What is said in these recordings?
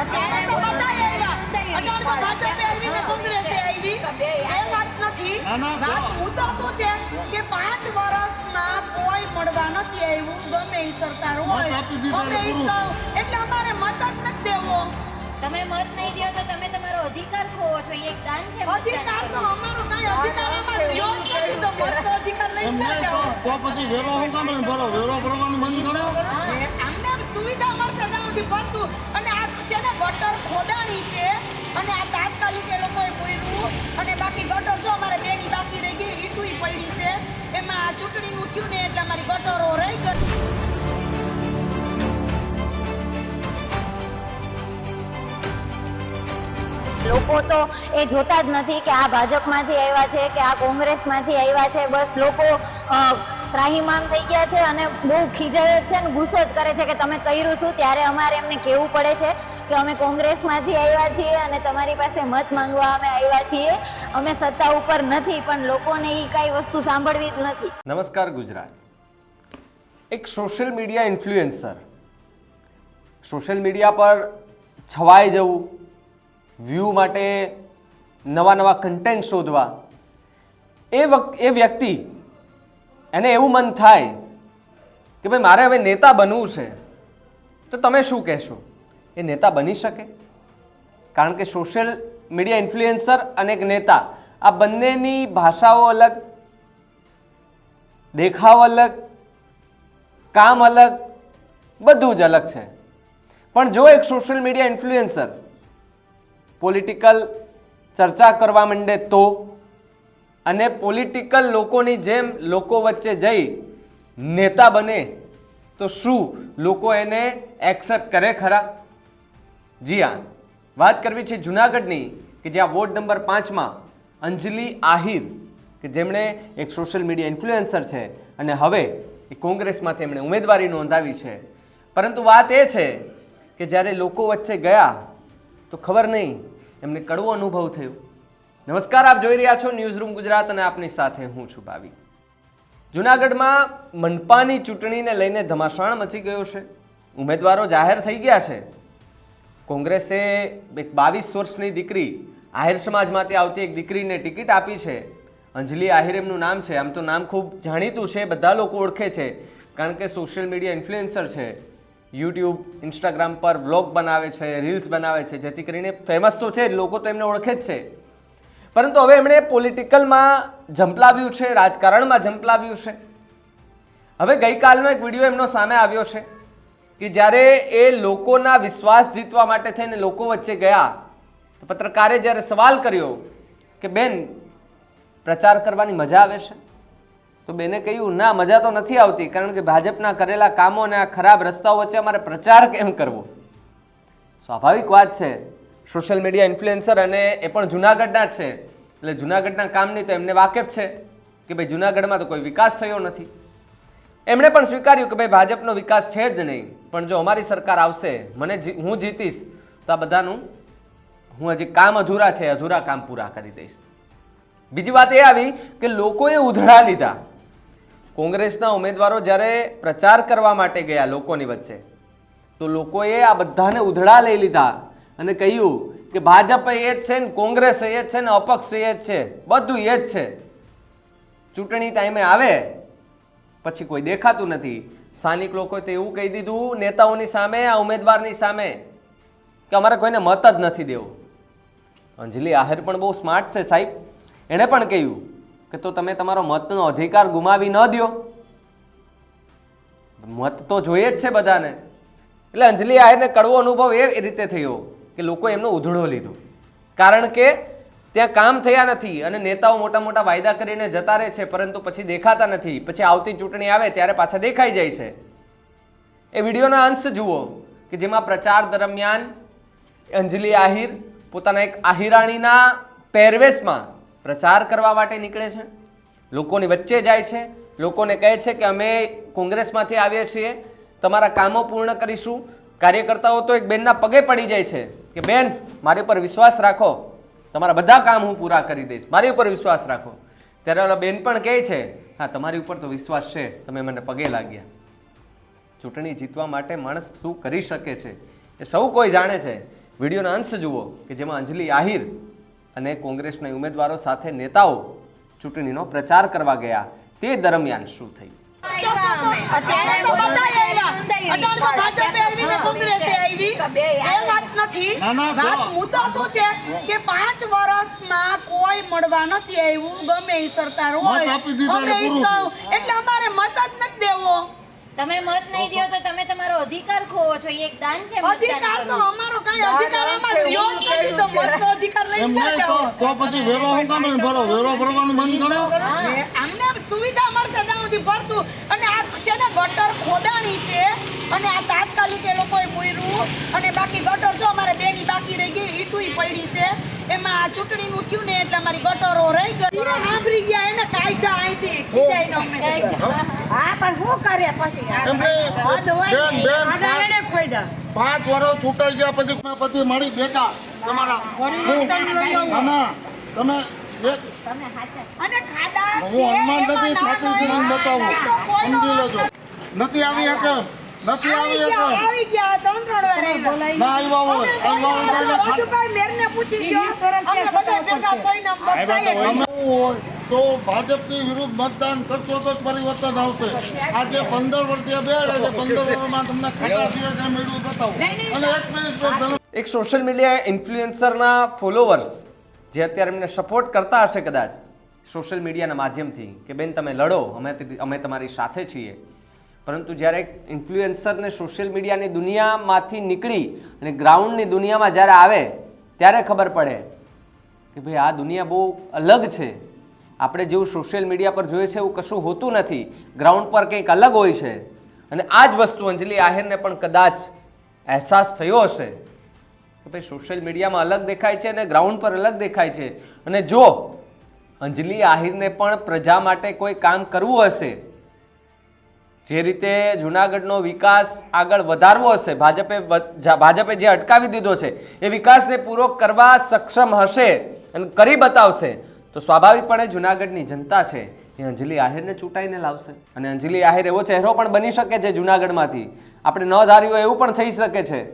અત્યારે તો બધાય આવ્યા. અત્યારે તો ભાજપે આવી કોંગ્રેસે આવી. એ વાત નથી. ના, ના, જો. વાત મુદ્દો શું છે? કે પાંચ વર્ષમાં કોઈ મળવા નથી આવ્યું ગમે ઈ સરકાર હોય. મત આપી ગમે ઈ એટલે તો- અમારે મત જ નથી દેવો. તમે મત નહીં દો તો તમે તમારો અધિકાર ખોવો છો. એ એક દાન છે અધિકાર તો અમારો કાંઈ અધિકાર અમારે રહ્યો નથી તો મતનો અધિકાર લઈને એમ તો. પછી વેરો હું કામ ભરો. વેરો ભરવાનું બંધ કરો. અમને સુવિધા મળશે ત્યાં સુધી ભરશું. અને આ છે ને ગટર ખોદાણી છે અને આ તાત્કાલિક એ લોકોએ પૂર્યું અને બાકી ગટર જો અમારે બેની બાકી રહી ગઈ ઈટુઈ પડી છે એમાં આ ચૂંટણીનું થયું એટલે અમારી ગટોરો રહી ગયો લોકો તો એ જોતા જ નથી કે આ ભાજપમાંથી આવ્યા છે, કે આ કોંગ્રેસમાંથી આવ્યા છે. બસ લોકો ત્રાહીમામ થઈ ગયા છે અને બહુ ખીજાય છે ને, ગુસ્સો જ કરે છે કે તમે કર્યું શું? ત્યારે અમારે એમને કહેવું પડે છે. કે અમે કોંગ્રેસમાંથી આવ્યા છીએ અને તમારી પાસે મત માંગવા અમે આવ્યા છીએ. અમે સત્તા ઉપર નથી, પણ લોકોને એ કાંઈ વસ્તુ સાંભળવી જ નથી. નમસ્કાર ગુજરાત. એક social media influencer. Social media પર છવાઈ જવું, વ્યૂ માટે નવા નવા કન્ટેન્ટ શોધવા, એ વખત એ વ્યક્તિ, એને એવું મન થાય કે ભાઈ મારે હવે નેતા બનવું છે, તો તમે શું કહેશો? એ નેતા બની શકે? કારણ કે સોશિયલ મીડિયા ઇન્ફ્લુએન્સર અને એક નેતા, આ બંનેની ભાષાઓ અલગ, દેખાવ અલગ, કામ અલગ, બધું જ અલગ છે. પણ જો એક સોશિયલ મીડિયા ઇન્ફ્લુએન્સર પોલિટિકલ ચર્ચા કરવા માંડે તો અને પોલિટિકલ લોકોની જેમ લોકો વચ્ચે જઈ નેતા બને, તો શું લોકો એને એક્સેપ્ટ કરે ખરા? જી હા. વાત કરવી છે જુનાગઢની, કે જ્યાં વોર્ડ નંબર પાંચમાં અંજલિ આહિર, કે જેમણે એક સોશિયલ મીડિયા ઇન્ફ્લુએન્સર છે અને હવે એ કોંગ્રેસમાંથી એમણે ઉમેદવારી નોંધાવી છે. પરંતુ વાત એ છે કે જ્યારે લોકો વચ્ચે ગયા, તો ખબર નહીં એમને કડવો અનુભવ થયો. નમસ્કાર, આપ જોઈ રહ્યા છો ન્યૂઝ રૂમ ગુજરાત અને આપની સાથે હું છું ભાવિક જુનાગઢમાં મનપાની ચૂંટણીને લઈને ધમાસાણ મચી ગયો છે. ઉમેદવારો જાહેર થઈ ગયા છે. કોંગ્રેસે એક બાવીસ વર્ષની દીકરી આહિર સમાજમાંથી આવતી એક દીકરીને ટિકિટ આપી છે. અંજલિ આહિર એમનું નામ છે. આમ તો નામ ખૂબ જાણીતું છે, બધા લોકો ઓળખે છે, કારણ કે સોશિયલ મીડિયા ઇન્ફ્લુએન્સર છે. યુટ્યુબ, ઇન્સ્ટાગ્રામ પર વ્લોગ બનાવે છે, રીલ્સ બનાવે છે, જેથી કરીને ફેમસ તો છે લોકો તો એમને ઓળખે જ છે. પરંતુ હવે એમણે પોલિટિકલમાં ઝંપલાવ્યું છે, રાજકારણમાં ઝંપલાવ્યું છે. હવે ગઈકાલનો એક વીડિયો એમનો સામે આવ્યો છે. કે જ્યારે એ લોકોના વિશ્વાસ જીતવા માટે થઈને લોકો વચ્ચે ગયા પત્રકારે જ્યારે સવાલ કર્યો કે, બેન, પ્રચાર કરવાની મજા આવે છે? તો બેને કહ્યું, ના, મજા તો નથી આવતી, કારણ કે ભાજપના કરેલા કામો અને આ ખરાબ રસ્તાઓ વચ્ચે અમારે પ્રચાર કેમ કરવો? સ્વાભાવિક વાત છે, સોશિયલ મીડિયા ઇન્ફ્લુએન્સર અને એ પણ જુનાગઢના છે. એટલે જુનાગઢના કામની તો એમને વાકેફ છે કે ભાઈ જુનાગઢમાં તો કોઈ વિકાસ થયો નથી. એમણે પણ સ્વીકાર્યું કે ભાઈ ભાજપનો વિકાસ છે જ નહીં. પણ જો અમારી સરકાર આવશે, મને હું જીતીશ, તો આ બધાનું હું હજી કામ અધૂરા છે, અધૂરા કામ પૂરા કરી દઈશ. બીજી વાત એ આવી કે લોકોએ ઉધડા લીધા. કોંગ્રેસના ઉમેદવારો જ્યારે પ્રચાર કરવા માટે ગયા લોકોની વચ્ચે, તો લોકોએ આ બધાને ઉધડા લઈ લીધા અને કહ્યું કે ભાજપ એ જ છે ને કોંગ્રેસ એ જ છે ને અપક્ષ એ જ છે, બધું એ જ છે. ચૂંટણી ટાઈમે આવે, પછી કોઈ દેખાતું નથી. સ્થાનિક લોકોએ તો એવું કહી દીધું, નેતાઓની સામે, આ ઉમેદવારની સામે, કે અમારે કોઈને મત જ નથી દેવું. અંજલિ આહિર પણ બહુ સ્માર્ટ છે સાહેબ. એણે પણ કહ્યું કે તો તમે તમારો મતનો અધિકાર ગુમાવી ન દો મત તો જોઈએ જ છે બધાને. એટલે અંજલિ આહિરને કડવો અનુભવ એ રીતે થયો કે લોકો એમનો ઉધડો લીધો. કારણ કે ત્યાં કામ થયા નથી અને નેતાઓ મોટા મોટા વાયદા કરીને જતા રહે છે, પરંતુ પછી દેખાતા નથી. પછી આવતી ચૂંટણી આવે ત્યારે પાછા દેખાઈ જાય છે. એ વિડીયોના અંશ જુઓ કે જેમાં પ્રચાર દરમિયાન અંજલિ આહિર પોતાના એક આહિરાણીના પહેરવેશમાં પ્રચાર કરવા માટે નીકળે છે. લોકોની વચ્ચે જાય છે. લોકોને કહે છે કે અમે કોંગ્રેસમાંથી આવીએ છીએ. તમારા કામો પૂર્ણ કરીશું. કાર્યકર્તાઓ તો એક બેનના પગે પડી જાય છે કે, બેન, મારી ઉપર વિશ્વાસ રાખો. તમારા બધા કામ હું પૂરા કરી દઈશ. મારી ઉપર વિશ્વાસ રાખો. ત્યારે ઓલા બેન પણ કહે છે હા તમારી ઉપર તો વિશ્વાસ છે. તમે મને પગે લાગ્યા. ચૂંટણી જીતવા માટે માણસ શું કરી શકે છે? એ સૌ કોઈ જાણે છે. વિડીયોનો અંશ જુઓ કે જેમાં અંજલિ આહિર અને કોંગ્રેસના ઉમેદવારો સાથે નેતાઓ ચૂંટણીનો પ્રચાર કરવા ગયા. તે દરમિયાન શું થયું? અત્યારે તો બધાય આવ્યા. અત્યારે તો ભાજપે આવી. ને કોંગ્રેસે આવી. વાત નથી. ના, ના, જો. વાત મુદ્દો શું છે? કે પાંચ વર્ષમાં કોઈ મળવા નથી આવ્યું ગમે એ સરકાર હોય. એટલે અમારે મત જ નથી દેવો. તમે મત નહીં દો તો તમે તમારો અધિકાર ખોવો છો. એક દાન છે અધિકાર તો અમારો કઈ અધિકાર અમારો રહ્યો નથી તો મતનો અધિકાર લઈ એમ નહીં તો જાઓ? તો પછી વેરો હું કામ ભરો? વેરો ભરવાનું બંધ કરો? અમને સુવિધા મળશે ત્યાં સુધી ભરશું. અને આ છે ને ગટર ખોદાણી છે. અને આ અને બાકી ગટર જો અમારે બેની બાકી રહી ગઈ ઈટુઈ પડી છે. એમાં આ ચૂંટણીનું થયું ને એટલે અમારી ગટરો રહી ગઈ. સાંભળી ગયા એને કાઢ્યા અહીંથી. ખીજાઈને અમે. હા પણ શું કરે પછી? હદ હોય એને ફાયદા. પાંચ વર્ષ છૂટાઈ ગયા પછી પછી મારી બેટા તમારા તમે અને ખાડા હું હનુમાન નથી નડે. બતાવું. તો સમજી લેજો. નથી આવી શકે નથી આવી ગયા આવી ગયા ત્રણ ત્રણ વાર આવ્યા. ના આવ્યા હોય. આવ્યા હોય મેરને પૂછી ગયો. અમે બધા ભેગા થઈને તમે હોય તો ભાજપની વિરુદ્ધ મતદાન કરશો તો જ પરિવર્તન આવશે. આજે પંદર વર્ષથી બેડ છે. પંદર વર્ષમાં તમને ખાતા સિવાય જે મેળવું બતાવો અને એક મિનિટ એક સોશિયલ મીડિયા ઇન્ફ્લુએન્સરના ફોલોવર્સ જે અત્યારે એમને સપોર્ટ કરતા હશે કદાચ સોશિયલ મીડિયાના માધ્યમથી કે બેન તમે લડો અમે અમે તમારી સાથે છીએ. પરંતુ જ્યારે ઇન્ફ્લુએન્સરને સોશિયલ મીડિયાની દુનિયામાંથી નીકળી અને ગ્રાઉન્ડની દુનિયામાં જ્યારે આવે, ત્યારે ખબર પડે કે ભાઈ, આ દુનિયા બહુ અલગ છે. આપણે જેવું સોશિયલ મીડિયા પર જોઈએ છે, એવું કશું હોતું નથી. ગ્રાઉન્ડ પર કંઈક અલગ હોય છે. અને આ જ વસ્તુ અંજલિ આહિરને પણ કદાચ અહેસાસ થયો હશે કે ભાઈ સોશિયલ મીડિયામાં અલગ દેખાય છે અને ગ્રાઉન્ડ પર અલગ દેખાય છે. અને જો અંજલિ આહિરને પણ પ્રજા માટે કોઈ કામ કરવું હશે જે રીતે જુનાગઢનો વિકાસ આગળ વધારવો હશે, ભાજપે ભાજપે જે અટકાવી દીધો છે, એ વિકાસને પૂરો કરવા સક્ષમ હશે અને કરી બતાવશે, તો સ્વાભાવિકપણે જુનાગઢની જનતા છે, એ અંજલિ આહિરને ચૂંટાઈને લાવશે. અને અંજલિ આહિર એવો ચહેરો પણ બની શકે છે જુનાગઢમાંથી. આપણે ન ધાર્યું એવું પણ થઈ શકે છે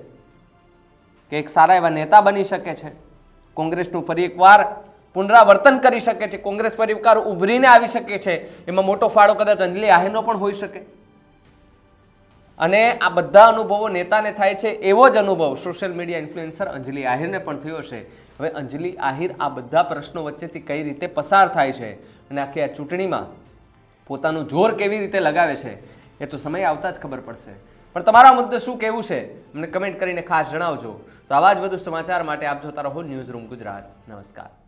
કે એક સારા એવા નેતા બની શકે છે. કોંગ્રેસનું ફરી એકવાર પુનરાવર્તન કરી શકે છે. કોંગ્રેસ પરિવાર ઉભરીને આવી શકે છે. એમાં મોટો ફાળો કદાચ અંજલિ આહિરનો પણ હોઈ શકે. અને આ બધા અનુભવો નેતાને થાય છે એવો જ અનુભવ સોશિયલ મીડિયા ઇન્ફ્લુએન્સર અંજલિ આહિરને પણ થયો છે. હવે અંજલિ આહિર આ બધા પ્રશ્નો વચ્ચેથી કઈ રીતે પસાર થાય છે અને આખી આ ચૂંટણીમાં પોતાનું જોર કેવી રીતે લગાવે છે એ તો સમય આવતા જ ખબર પડશે. પણ તમારા મુદ્દે શું કહેવું છે અમને કમેન્ટ કરીને ખાસ જણાવજો. તો આવા જ વધુ સમાચાર માટે આપ જોતા રહો ન્યૂઝ રૂમ ગુજરાત. નમસ્કાર.